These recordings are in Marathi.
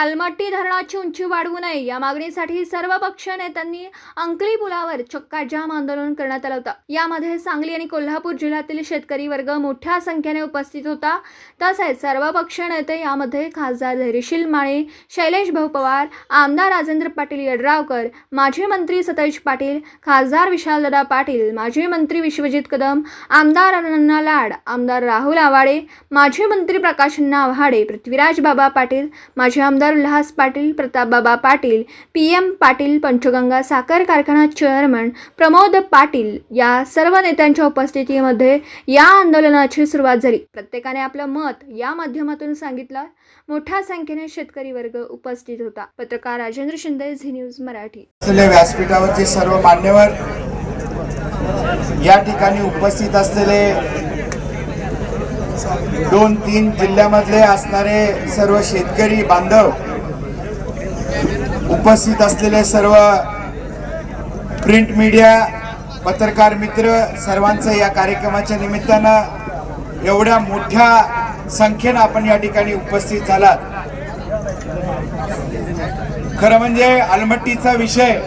अलमट्टी धरणाची उंची वाढवू नये. या मागणीसाठी सर्व पक्ष नेत्यांनी अंकली पुलावर चक्का जाम आंदोलन करण्यात आलं होतं. यामध्ये सांगली आणि कोल्हापूर जिल्ह्यातील शेतकरी वर्ग मोठ्या संख्येने उपस्थित होता. तसेच सर्व पक्ष नेते यामध्ये खासदार धैर्यशील माळे शैलेश भाऊ पवार आमदार राजेंद्र पाटील यड्रावकर माजी मंत्री सतेज पाटील खासदार विशालदादा पाटील माजी मंत्री विश्वजित कदम आमदार अण्णा लाड आमदार राहुल आवाडे माजी मंत्री प्रकाश नाव्हाडे पृथ्वीराज बाबा पाटील माजी आमदार उल्हास पाटील प्रतापबाबा पाटील पी एम पाटील पंचगंगा साखर कारखाना चेअरमन प्रमोद पाटील या सर्व नेत्यांच्या उपस्थितीमध्ये या आंदोलनाची सुरुवात झाली. प्रत्येकाने आपलं मत या माध्यमातून सांगितलं. मोठ्या संख्येने शेतकरी वर्ग उपस्थित होता. पत्रकार राजेंद्र शिंदे झी न्यूज मराठी. व्यासपीठावरचे सर्व मान्यवर या ठिकाणी उपस्थित असलेले दोन तीन जिल्ह्यामधले असणारे सर्व शेतकरी बांधव उपस्थित असलेले सर्व प्रिंट मीडिया पत्रकार मित्र सर्वांचं या कार्यक्रमाच्या निमित्तानं एवढ्या मोठ्या संख्येनं आपण या ठिकाणी उपस्थित झालात. खरं म्हणजे अलमट्टीचा विषय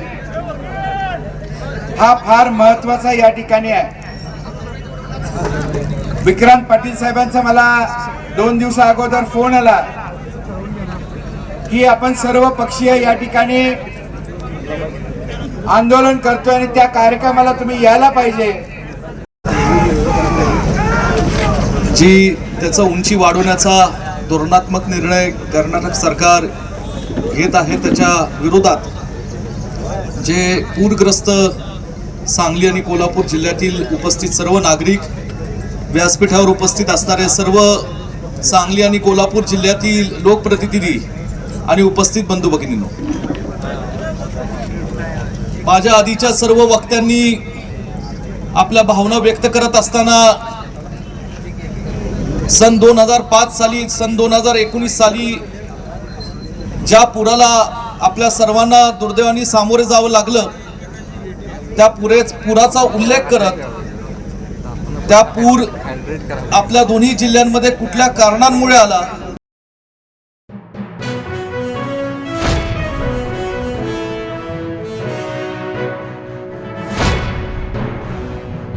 हा फार महत्त्वाचा या ठिकाणी आहे. विक्रांत पाटील साहेबांचा मला दोन दिवसा अगोदर फोन आला की आपण सर्व पक्षीय या ठिकाणी आंदोलन करतोय आणि त्या कार्यक्रमाला तुम्ही यायला पाहिजे. जी त्याचं उंची वाढवण्याचा धोरणात्मक निर्णय कर्नाटक सरकार घेत आहे त्याच्या विरोधात जे पूरग्रस्त सांगली आणि कोल्हापूर जिल्ह्यातील उपस्थित सर्व नागरिक व्यासपीठावर उपस्थित असणारे सर्व सांगली आणि कोल्हापूर जिल्ह्यातील लोकप्रतिनिधी आणि उपस्थित बंधू भगिनीनो माझ्या आधीच्या सर्व वक्त्यांनी आपल्या भावना व्यक्त करत असताना सन दोन हजार पाच साली सन दोन हजार एकोणीस साली ज्या पुराला आपल्या सर्वांना दुर्दैवाने सामोरे जावं लागलं त्या पुरेच पुराचा उल्लेख करत त्या पूर आपल्या दोन्ही जिल्ह्यांमध्ये कुठल्या कारणांमुळे आला?